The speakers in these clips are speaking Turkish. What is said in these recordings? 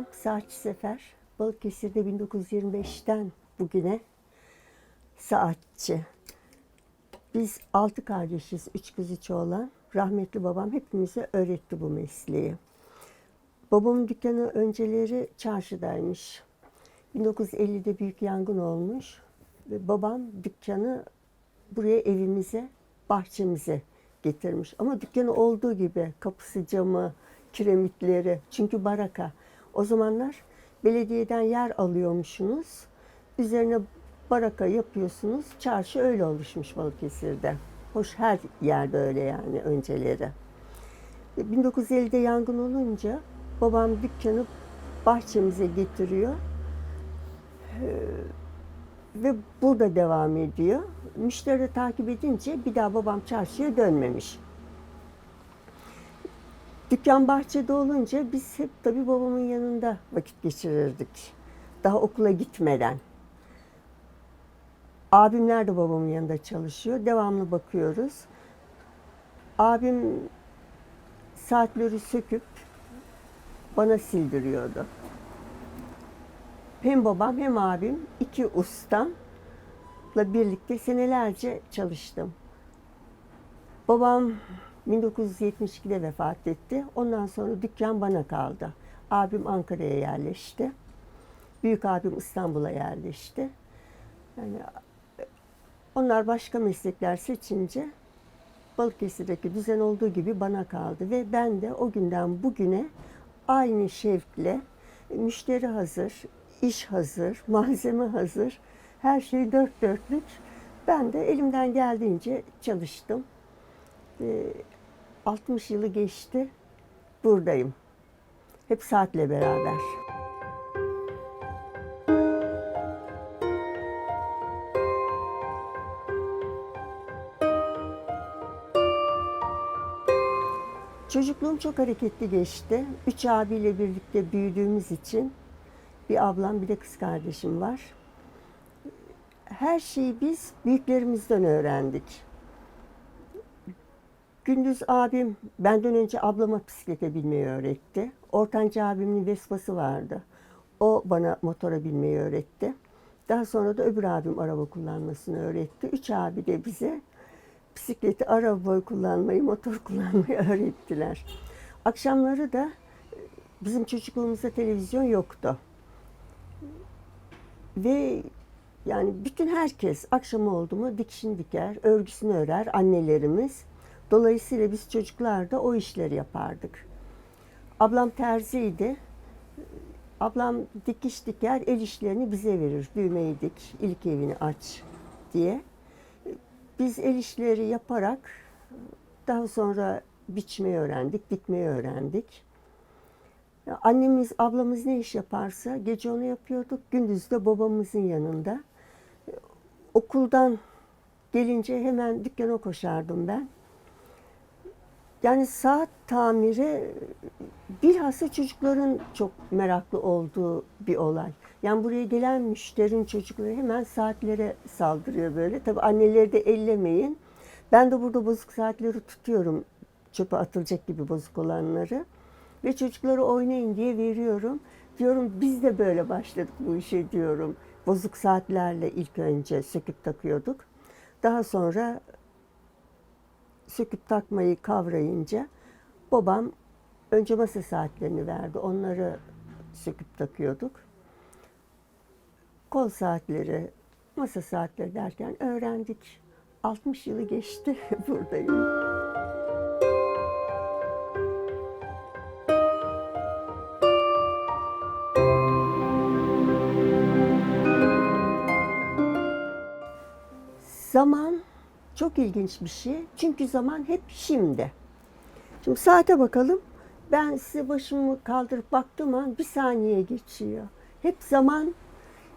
Babam saatçi sefer. Balıkesir'de 1925'ten bugüne saatçi. Biz altı kardeşiz, üç kız üç oğlan. Rahmetli babam hepimize öğretti bu mesleği. Babamın dükkanı önceleri çarşıdaymış. 1950'de büyük yangın olmuş. Ve babam dükkanı buraya evimize, bahçemize getirmiş. Ama dükkanı olduğu gibi kapısı, camı, kiremitleri. Çünkü baraka. O zamanlar belediyeden yer alıyormuşsunuz. Üzerine baraka yapıyorsunuz. Çarşı öyle oluşmuş Balıkesir'de. Hoş her yerde öyle yani önceleri. 1950'de yangın olunca babam dükkanı bahçemize getiriyor. Ee, ve burada devam ediyor. Müşteri takip edince bir daha babam çarşıya dönmemiş. Dükkan bahçede olunca biz hep tabii babamın yanında vakit geçirirdik. Daha okula gitmeden. Abimler de babamın yanında çalışıyor. Devamlı bakıyoruz. Abim saatleri söküp bana sildiriyordu. Hem babam hem abim iki ustamla birlikte senelerce çalıştım. Babam 1972'de vefat etti. Ondan sonra dükkan bana kaldı. Abim Ankara'ya yerleşti. Büyük abim İstanbul'a yerleşti. Yani onlar başka meslekler seçince Balıkesir'deki düzen olduğu gibi bana kaldı ve ben de o günden bugüne aynı şevkle müşteri hazır, iş hazır, malzeme hazır, her şey dört dörtlük. Ben de elimden geldiğince çalıştım. Ee, 60 yılı geçti, buradayım. Hep saatle beraber. Çocukluğum çok hareketli geçti. Üç abiyle birlikte büyüdüğümüz için bir ablam bir de kız kardeşim var. Her şeyi biz büyüklerimizden öğrendik. Gündüz abim benden önce ablama bisiklete binmeyi öğretti. Ortanca abimin Vespa'sı vardı. O bana motora binmeyi öğretti. Daha sonra da öbür abim araba kullanmasını öğretti. Üç abi de bize bisikleti, araba kullanmayı, motor kullanmayı öğrettiler. Akşamları da bizim çocukluğumuzda televizyon yoktu. Ve yani bütün herkes akşam oldu mu dikişini diker, örgüsünü örer annelerimiz. Dolayısıyla biz çocuklar da o işleri yapardık. Ablam terziydi. Ablam dikiş diker, el işlerini bize verir. Düğmeyi dik, ilk evini aç diye. Biz el işleri yaparak daha sonra biçmeyi öğrendik, dikmeyi öğrendik. Annemiz, ablamız ne iş yaparsa gece onu yapıyorduk. Gündüz de babamızın yanında. Okuldan gelince hemen dükkana koşardım ben. Yani saat tamiri bilhassa çocukların çok meraklı olduğu bir olay. Yani buraya gelen müşterinin çocukları hemen saatlere saldırıyor böyle. Tabii anneleri de ellemeyin. Ben de burada bozuk saatleri tutuyorum. Çöpe atılacak gibi bozuk olanları. Ve çocukları oynayın diye veriyorum. Diyorum biz de böyle başladık bu işe diyorum. Bozuk saatlerle ilk önce söküp takıyorduk. Daha sonra söküp takmayı kavrayınca babam önce masa saatlerini verdi. Onları söküp takıyorduk. Kol saatleri, masa saatleri derken öğrendik. 60 yılı geçti buradayım. Zaman çok ilginç bir şey. Çünkü zaman hep şimdi. Şimdi saate bakalım. Ben size başımı kaldırıp baktığım an bir saniye geçiyor. Hep zaman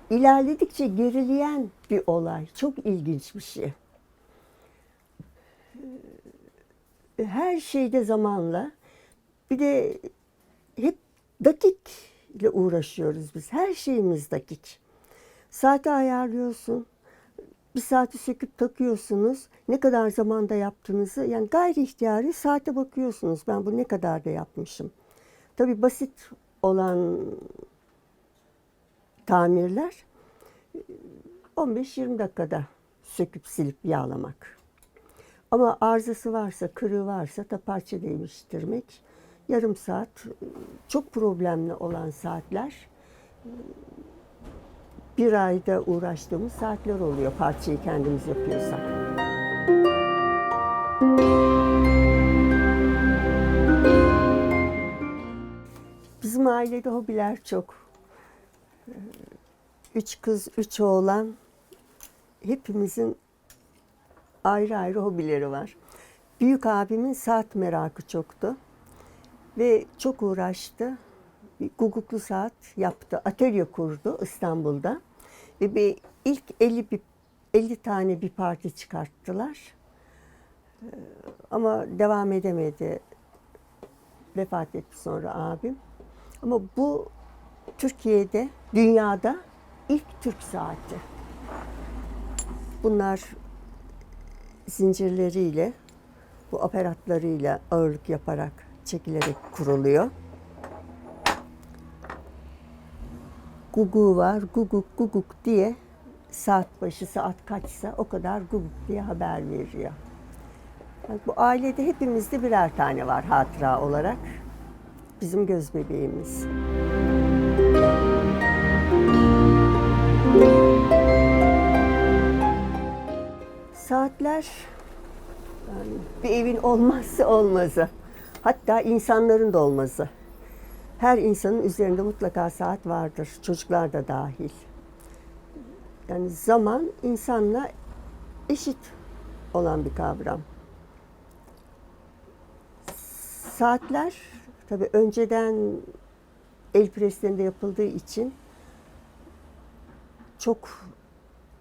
ilerledikçe gerileyen bir olay. Çok ilginç bir şey. Her şeyde zamanla. Bir de hep dakikle uğraşıyoruz biz. Her şeyimiz dakik. Saati ayarlıyorsun bir saati söküp takıyorsunuz. Ne kadar zamanda yaptığınızı yani gayri ihtiyari saate bakıyorsunuz. Ben bu ne kadar da yapmışım. Tabii basit olan tamirler 15-20 dakikada söküp silip yağlamak. Ama arızası varsa, kırığı varsa da parça değiştirmek yarım saat. Çok problemli olan saatler bir ayda uğraştığımız saatler oluyor parçayı kendimiz yapıyorsak. Bizim ailede hobiler çok. Üç kız, üç oğlan. Hepimizin ayrı ayrı hobileri var. Büyük abimin saat merakı çoktu. Ve çok uğraştı. Guguklu saat yaptı. Atölye kurdu İstanbul'da. Ve bir ilk 50, bir, 50 tane bir parti çıkarttılar. Ee, Ama devam edemedi. Vefat etti sonra abim. Ama bu Türkiye'de, dünyada ilk Türk saati. Bunlar zincirleriyle, bu aparatlarıyla ağırlık yaparak, çekilerek kuruluyor. Gugu var, guguk guguk diye saat başı saat kaçsa o kadar guguk diye haber veriyor. Bu ailede hepimizde birer tane var hatıra olarak. Bizim göz bebeğimiz. Saatler yani bir evin olmazsa olmazı. Hatta insanların da olmazı. Her insanın üzerinde mutlaka saat vardır. Çocuklar da dahil. Yani zaman insanla eşit olan bir kavram. Saatler tabii önceden el preslerinde yapıldığı için çok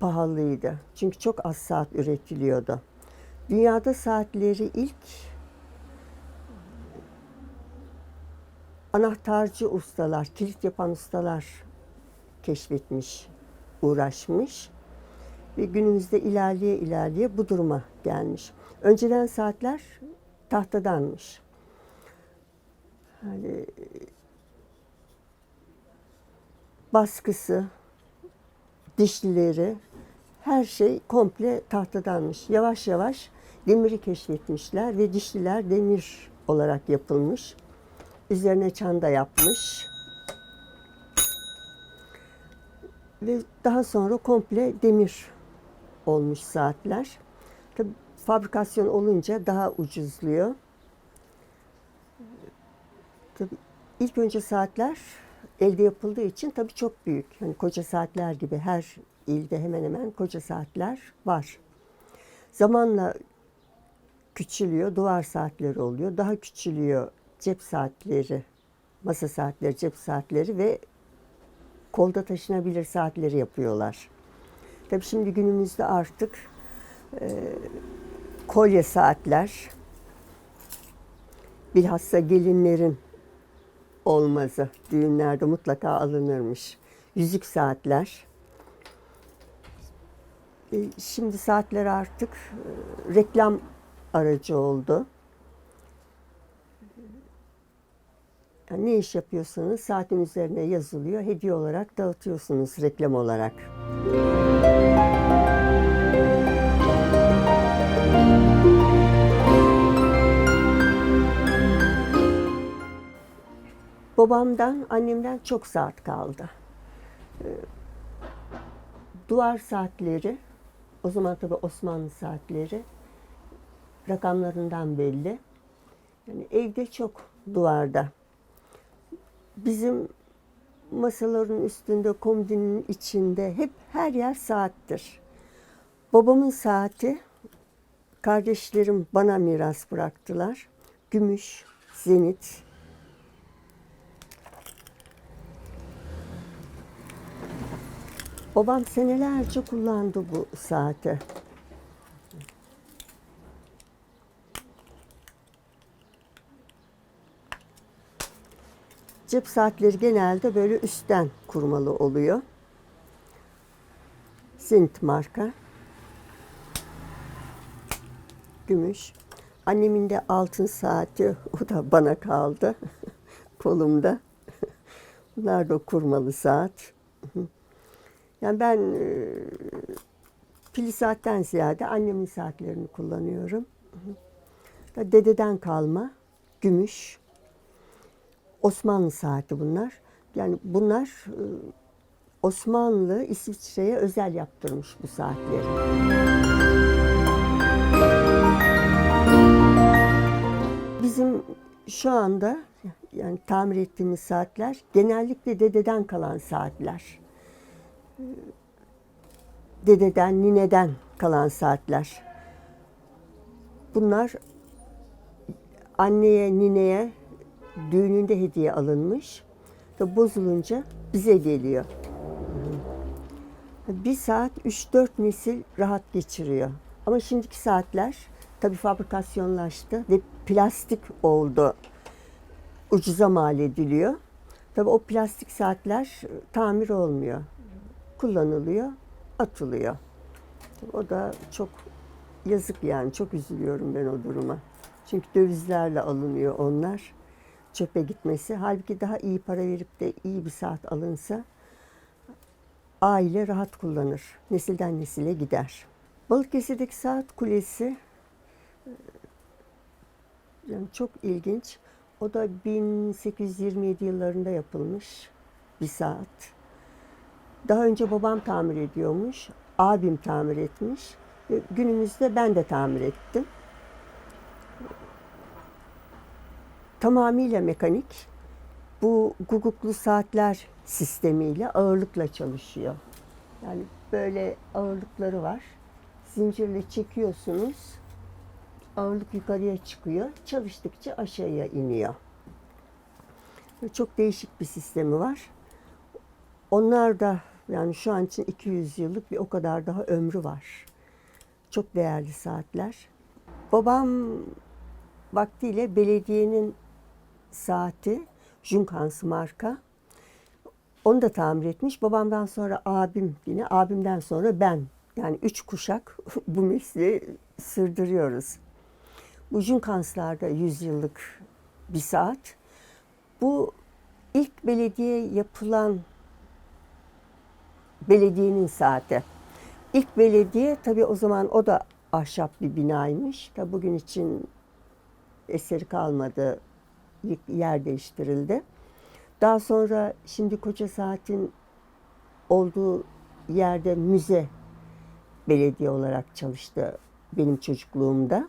pahalıydı. Çünkü çok az saat üretiliyordu. Dünyada saatleri ilk anahtarcı ustalar, kilit yapan ustalar keşfetmiş, uğraşmış ve günümüzde ilerleye ilerleye bu duruma gelmiş. Önceden saatler tahtadanmış. Hani baskısı, dişlileri, her şey komple tahtadanmış. Yavaş yavaş demiri keşfetmişler ve dişliler demir olarak yapılmış. Üzerine çanda yapmış. Ve daha sonra komple demir olmuş saatler. Tabii fabrikasyon olunca daha ucuzluyor. Tabii ilk önce saatler elde yapıldığı için tabii çok büyük. Hani koca saatler gibi her ilde hemen hemen koca saatler var. Zamanla küçülüyor, duvar saatleri oluyor. Daha küçülüyor cep saatleri, masa saatleri, cep saatleri ve kolda taşınabilir saatleri yapıyorlar. Tabii şimdi günümüzde artık e, kolye saatler, bilhassa gelinlerin olmazı. Düğünlerde mutlaka alınırmış. Yüzük saatler. E, Şimdi saatler artık e, reklam aracı oldu. Yani ne iş yapıyorsanız saatin üzerine yazılıyor. Hediye olarak dağıtıyorsunuz reklam olarak. Babamdan, annemden çok saat kaldı. Ee, Duvar saatleri, o zaman tabii Osmanlı saatleri rakamlarından belli. Yani evde çok duvarda. Bizim masaların üstünde, komodinin içinde hep her yer saattir. Babamın saati kardeşlerim bana miras bıraktılar. Gümüş, zenit, Babam senelerce kullandı bu saati. Cep saatleri genelde böyle üstten kurmalı oluyor. Zenit marka. Gümüş. Annemin de altın saati, o da bana kaldı kolumda. Bunlar da kurmalı saat. Yani ben e, pili saatten ziyade annemin saatlerini kullanıyorum. Dededen kalma, gümüş, Osmanlı saati bunlar. Yani bunlar e, Osmanlı İsviçre'ye özel yaptırmış bu saatleri. Bizim şu anda yani tamir ettiğimiz saatler genellikle dededen kalan saatler. Ee, Dededen, nineden kalan saatler. Bunlar anneye, nineye düğününde hediye alınmış ve bozulunca bize geliyor. Bir saat 3-4 nesil rahat geçiriyor. Ama şimdiki saatler tabii fabrikasyonlaştı ve plastik oldu. Ucuza mal ediliyor. Tabii o plastik saatler e, tamir olmuyor. Kullanılıyor, atılıyor. O da çok yazık yani. Çok üzülüyorum ben o duruma. Çünkü dövizlerle alınıyor onlar. Çöpe gitmesi. Halbuki daha iyi para verip de iyi bir saat alınsa aile rahat kullanır. Nesilden nesile gider. Balıkesir'deki saat kulesi e, yani çok ilginç. O da 1827 yıllarında yapılmış bir saat. Daha önce babam tamir ediyormuş, abim tamir etmiş. Günümüzde ben de tamir ettim. Tamamıyla mekanik. Bu guguklu saatler sistemiyle ağırlıkla çalışıyor. Yani böyle ağırlıkları var. Zincirle çekiyorsunuz. Ağırlık yukarıya çıkıyor. Çalıştıkça aşağıya iniyor. Çok değişik bir sistemi var. Onlar da yani şu an için 200 yıllık bir o kadar daha ömrü var. Çok değerli saatler. Babam vaktiyle belediyenin saati Junkans marka. Onu da tamir etmiş. Babamdan sonra abim yine, abimden sonra ben. Yani üç kuşak bu mesleği sürdürüyoruz. Bu Junkanslarda 100 yıllık bir saat. Bu ilk belediye yapılan belediyenin saati. İlk belediye tabii o zaman o da ahşap bir binaymış. Tabii bugün için eseri kalmadı. Yer değiştirildi. Daha sonra şimdi Koca Saat'in olduğu yerde müze belediye olarak çalıştı benim çocukluğumda.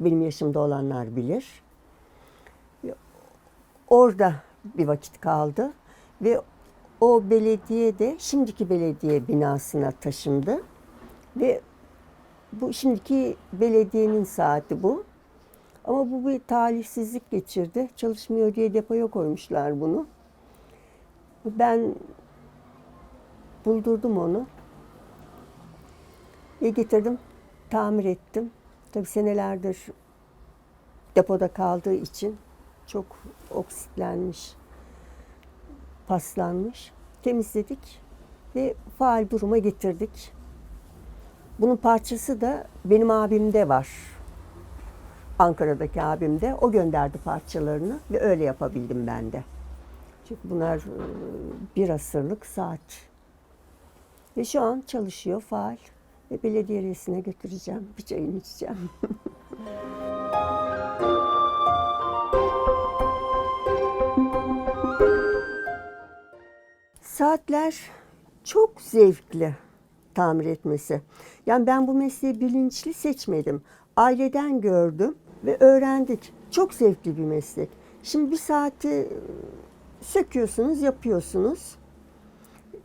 Benim yaşımda olanlar bilir. Orada bir vakit kaldı ve o belediye de şimdiki belediye binasına taşındı ve bu şimdiki belediyenin saati bu. Ama bu bir talihsizlik geçirdi. Çalışmıyor diye depoya koymuşlar bunu. Ben buldurdum onu. Ve getirdim, tamir ettim. Tabii senelerdir depoda kaldığı için çok oksitlenmiş, paslanmış. Temizledik ve faal duruma getirdik. Bunun parçası da benim abimde var. Ankara'daki abimde. O gönderdi parçalarını ve öyle yapabildim ben de. Çünkü bunlar e, bir asırlık saat. Ve şu an çalışıyor faal. Ve belediye reisine götüreceğim. Bir çayını içeceğim. Saatler çok zevkli tamir etmesi. Yani ben bu mesleği bilinçli seçmedim. Aileden gördüm ve öğrendik. Çok zevkli bir meslek. Şimdi bir saati e, söküyorsunuz, yapıyorsunuz.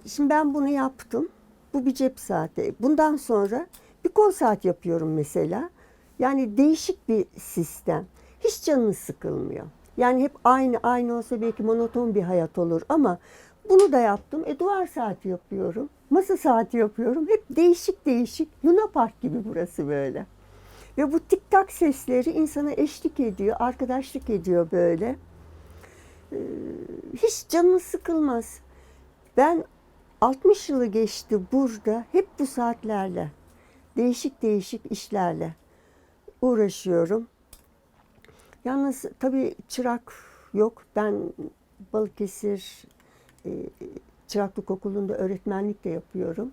Şimdi ben bunu yaptım. Bu bir cep saati. Bundan sonra bir kol saat yapıyorum mesela. Yani değişik bir sistem. Hiç canınız sıkılmıyor. Yani hep aynı aynı olsa belki monoton bir hayat olur ama bunu da yaptım. E duvar saati yapıyorum. Masa saati yapıyorum. Hep değişik değişik. Luna Park gibi burası böyle. Ve bu tik tak sesleri insana eşlik ediyor, arkadaşlık ediyor böyle. Ee, hiç canın sıkılmaz. Ben 60 yılı geçti burada hep bu saatlerle, değişik değişik işlerle uğraşıyorum. Yalnız tabii çırak yok. Ben Balıkesir e, Çıraklık Okulu'nda öğretmenlik de yapıyorum.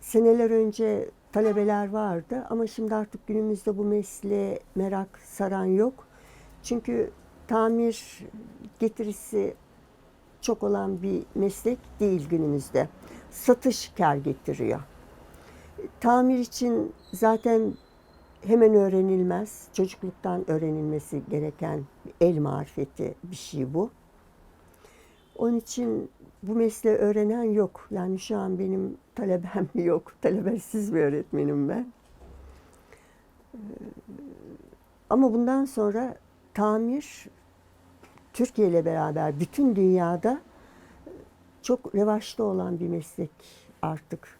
Seneler önce talebeler vardı ama şimdi artık günümüzde bu mesleğe merak saran yok. Çünkü tamir getirisi çok olan bir meslek değil günümüzde. Satış kar getiriyor. Tamir için zaten hemen öğrenilmez. Çocukluktan öğrenilmesi gereken el marifeti bir şey bu. Onun için bu mesleği öğrenen yok. Yani şu an benim talebem yok. Talebesiz bir öğretmenim ben. Ee, Ama bundan sonra tamir Türkiye ile beraber bütün dünyada çok revaçta olan bir meslek artık.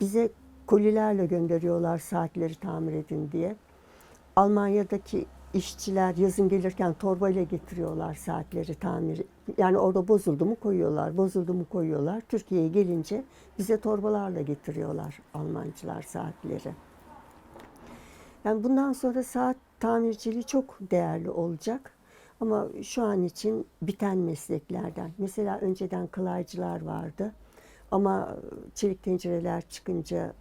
Bize kolilerle gönderiyorlar saatleri tamir edin diye. Almanya'daki işçiler yazın gelirken torbayla getiriyorlar saatleri tamir. Yani orada bozuldu mu koyuyorlar, bozuldu mu koyuyorlar. Türkiye'ye gelince bize torbalarla getiriyorlar Almancılar saatleri. Yani bundan sonra saat tamirciliği çok değerli olacak. Ama şu an için biten mesleklerden. Mesela önceden kalaycılar vardı. Ama çelik tencereler çıkınca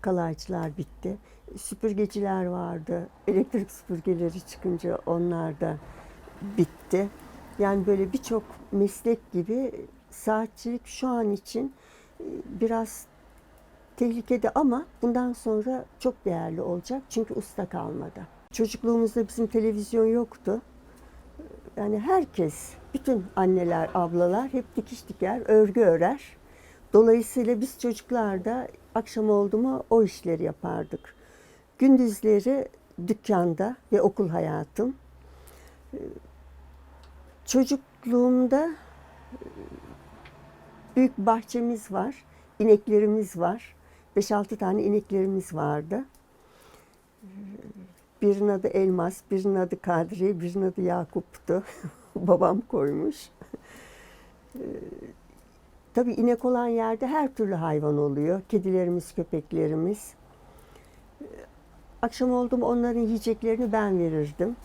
kalaycılar bitti. Süpürgeciler vardı. Elektrik süpürgeleri çıkınca onlar da bitti. Yani böyle birçok meslek gibi saatçilik şu an için e, biraz tehlikede ama bundan sonra çok değerli olacak. Çünkü usta kalmadı. Çocukluğumuzda bizim televizyon yoktu. Yani herkes, bütün anneler, ablalar hep dikiş diker, örgü örer. Dolayısıyla biz çocuklar da akşam oldu mu o işleri yapardık. Gündüzleri dükkanda ve okul hayatım. Çocukluğumda e, büyük bahçemiz var, ineklerimiz var. 5-6 tane ineklerimiz vardı. Birinin adı Elmas, birinin adı Kadri, birinin adı Yakup'tu. Babam koymuş. Ee, Tabii inek olan yerde her türlü hayvan oluyor. Kedilerimiz, köpeklerimiz. Akşam oldu mu onların yiyeceklerini ben verirdim.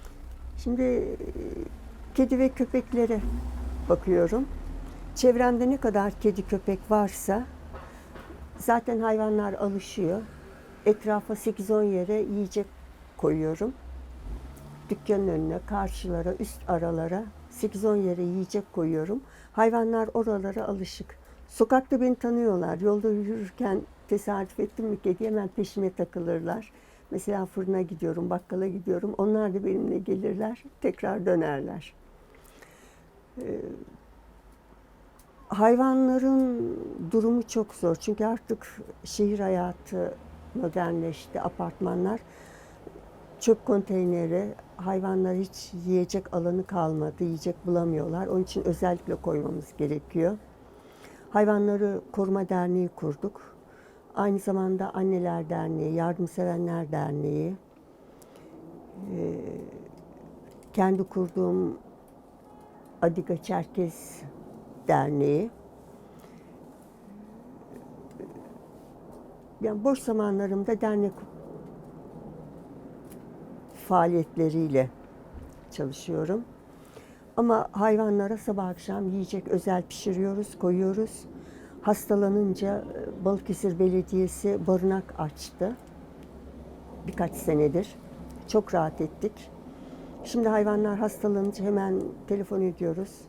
Şimdi e, kedi ve köpeklere bakıyorum. Çevremde ne kadar kedi köpek varsa zaten hayvanlar alışıyor. Etrafa 8-10 yere yiyecek koyuyorum. Dükkanın önüne, karşılara, üst aralara 8-10 yere yiyecek koyuyorum. Hayvanlar oralara alışık. Sokakta beni tanıyorlar. Yolda yürürken tesadüf ettim mi kedi hemen peşime takılırlar. Mesela fırına gidiyorum, bakkala gidiyorum. Onlar da benimle gelirler, tekrar dönerler. Ee, hayvanların durumu çok zor. Çünkü artık şehir hayatı modernleşti, apartmanlar çöp konteyneri, hayvanlar hiç yiyecek alanı kalmadı, yiyecek bulamıyorlar. Onun için özellikle koymamız gerekiyor. Hayvanları Koruma Derneği kurduk. Aynı zamanda Anneler Derneği, Yardımsevenler Derneği, ee, kendi kurduğum Adiga Çerkez Derneği. Yani boş zamanlarımda dernek faaliyetleriyle çalışıyorum. Ama hayvanlara sabah akşam yiyecek özel pişiriyoruz, koyuyoruz. Hastalanınca e, Balıkesir Belediyesi barınak açtı. Birkaç senedir. Çok rahat ettik. Şimdi hayvanlar hastalanınca hemen telefon ediyoruz.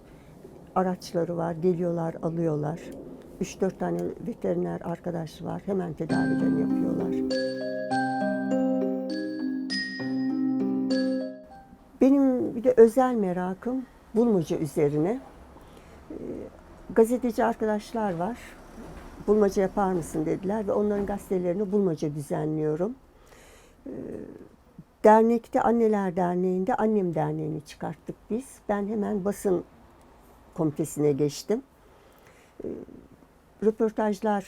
Araçları var, geliyorlar, alıyorlar. 3-4 tane veteriner arkadaş var. Hemen tedavilerini yapıyorlar. Benim bir de özel merakım bulmaca üzerine. Gazeteci arkadaşlar var. Bulmaca yapar mısın dediler ve onların gazetelerini bulmaca düzenliyorum. Ee, Dernekte Anneler Derneği'nde Annem Derneği'ni çıkarttık biz. Ben hemen basın komitesine geçtim. Ee, Röportajlar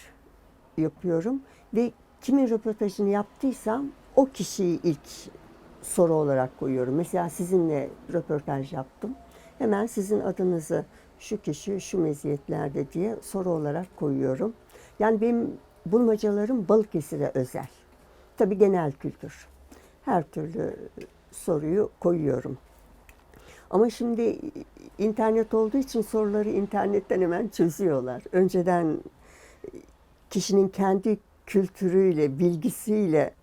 yapıyorum ve kimin röportajını yaptıysam o kişiyi ilk soru olarak koyuyorum. Mesela sizinle röportaj yaptım. Hemen sizin adınızı şu kişi şu meziyetlerde diye soru olarak koyuyorum. Yani benim bulmacalarım Balıkesir'e özel. Tabii genel kültür. Her türlü soruyu koyuyorum. Ama şimdi internet olduğu için soruları internetten hemen çözüyorlar. Önceden kişinin kendi kültürüyle, bilgisiyle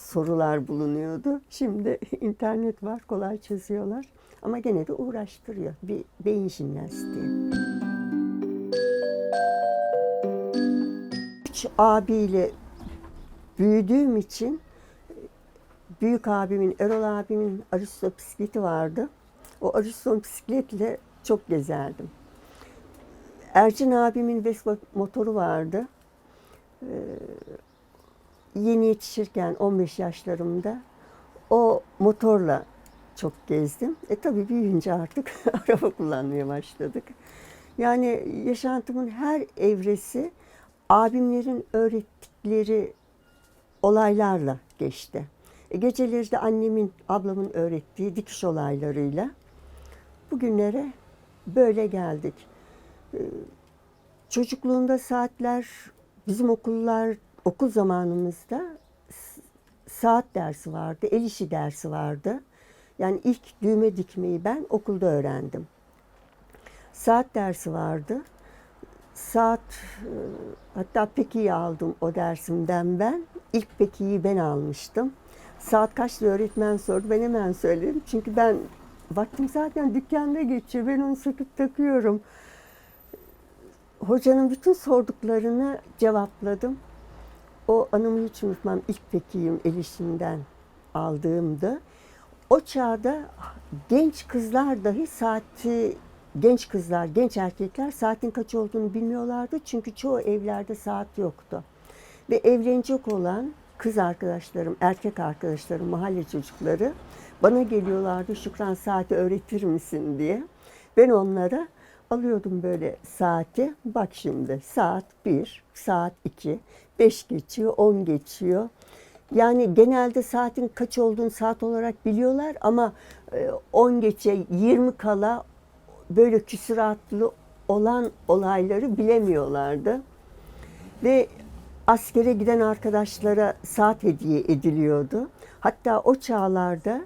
sorular bulunuyordu. Şimdi internet var, kolay çözüyorlar. Ama gene de uğraştırıyor. Bir beyin jimnastiği. Üç abiyle büyüdüğüm için büyük abimin, Erol abimin Aristo bisikleti vardı. O Aristo bisikletle çok gezerdim. Ercin abimin Vespa motoru vardı. Ee, yeni yetişirken 15 yaşlarımda o motorla çok gezdim. E tabii büyüyünce artık araba kullanmaya başladık. Yani yaşantımın her evresi abimlerin öğrettikleri olaylarla geçti. E, geceleri de annemin, ablamın öğrettiği dikiş olaylarıyla bugünlere böyle geldik. E, çocukluğunda saatler, bizim okullar, okul zamanımızda saat dersi vardı, el işi dersi vardı. Yani ilk düğme dikmeyi ben okulda öğrendim. Saat dersi vardı. Saat, e, hatta pekiyi aldım o dersimden ben. İlk pekiyi ben almıştım. Saat kaçta öğretmen sordu. Ben hemen söyledim. Çünkü ben vaktim zaten dükkanda geçiyor. Ben onu söküp takıyorum. Hocanın bütün sorduklarını cevapladım. O anımı hiç unutmam. İlk pekiyim el işinden aldığımda. O çağda genç kızlar dahi saati genç kızlar, genç erkekler saatin kaç olduğunu bilmiyorlardı. Çünkü çoğu evlerde saat yoktu. Ve evlenecek olan kız arkadaşlarım, erkek arkadaşlarım, mahalle çocukları bana geliyorlardı Şükran saati öğretir misin diye. Ben onlara alıyordum böyle saati. Bak şimdi saat 1, saat 2, 5 geçiyor, 10 geçiyor. Yani genelde saatin kaç olduğunu saat olarak biliyorlar ama e, 10 geçe 20 kala böyle küsuratlı olan olayları bilemiyorlardı. Ve askere giden arkadaşlara saat hediye ediliyordu. Hatta o çağlarda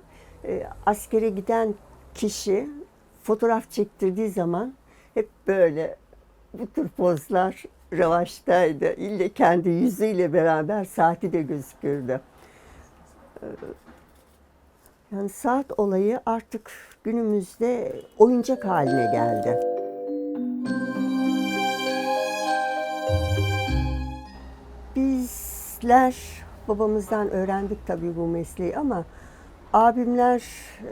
e, askere giden kişi fotoğraf çektirdiği zaman hep böyle bu tür pozlar revaçtaydı. İlle kendi yüzüyle beraber saati de gözükürdü. Ee, Yani saat olayı artık günümüzde oyuncak haline geldi. Bizler babamızdan öğrendik tabii bu mesleği ama abimler e,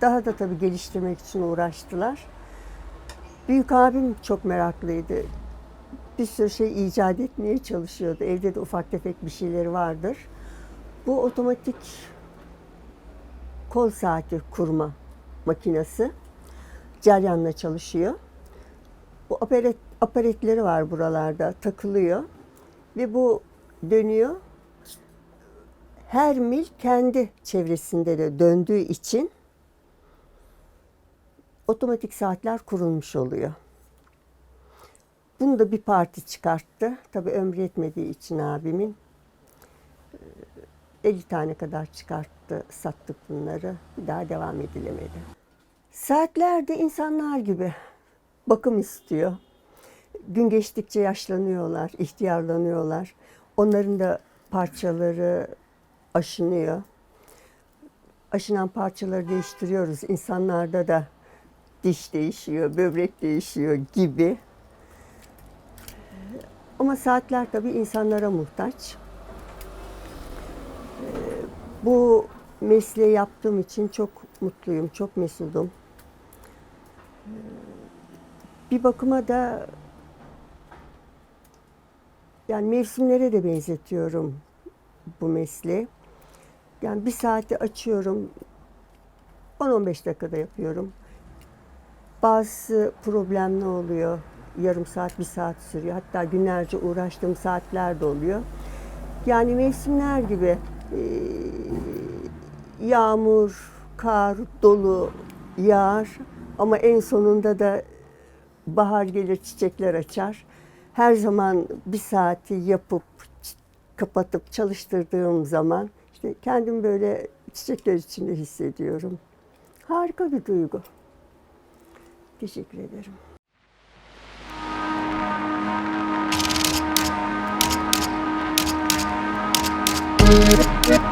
daha da tabii geliştirmek için uğraştılar. Büyük abim çok meraklıydı. Bir sürü şey icat etmeye çalışıyordu. Evde de ufak tefek bir şeyleri vardır. Bu otomatik kol saati kurma makinesi ceryanla çalışıyor. Bu aparat, aparatleri var buralarda takılıyor ve bu dönüyor. Her mil kendi çevresinde de döndüğü için otomatik saatler kurulmuş oluyor. Bunu da bir parti çıkarttı. Tabii ömrü yetmediği için abimin. Ee, 50 tane kadar çıkarttı, sattık bunları. Bir daha devam edilemedi. Saatler de insanlar gibi bakım istiyor. Gün geçtikçe yaşlanıyorlar, ihtiyarlanıyorlar. Onların da parçaları aşınıyor. Aşınan parçaları değiştiriyoruz. İnsanlarda da diş değişiyor, böbrek değişiyor gibi. Ama saatler tabii insanlara muhtaç. Ee, Bu mesleği yaptığım için çok mutluyum, çok mesudum. Ee, Bir bakıma da yani mevsimlere de benzetiyorum bu mesleği. Yani bir saati açıyorum, 10-15 dakikada yapıyorum. Bazı problemli oluyor. Yarım saat, bir saat sürüyor. Hatta günlerce uğraştığım saatler de oluyor. Yani mevsimler gibi e, yağmur, kar, dolu yağar ama en sonunda da bahar gelir, çiçekler açar. Her zaman bir saati yapıp kapatıp çalıştırdığım zaman işte kendimi böyle çiçekler içinde hissediyorum. Harika bir duygu. Teşekkür ederim.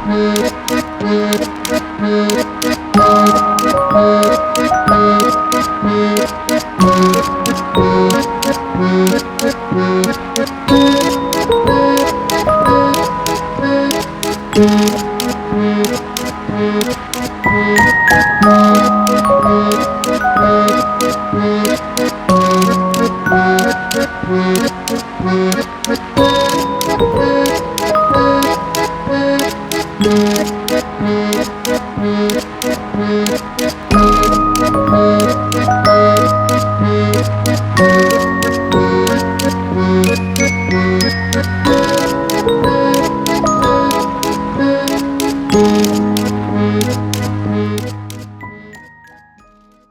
Müzik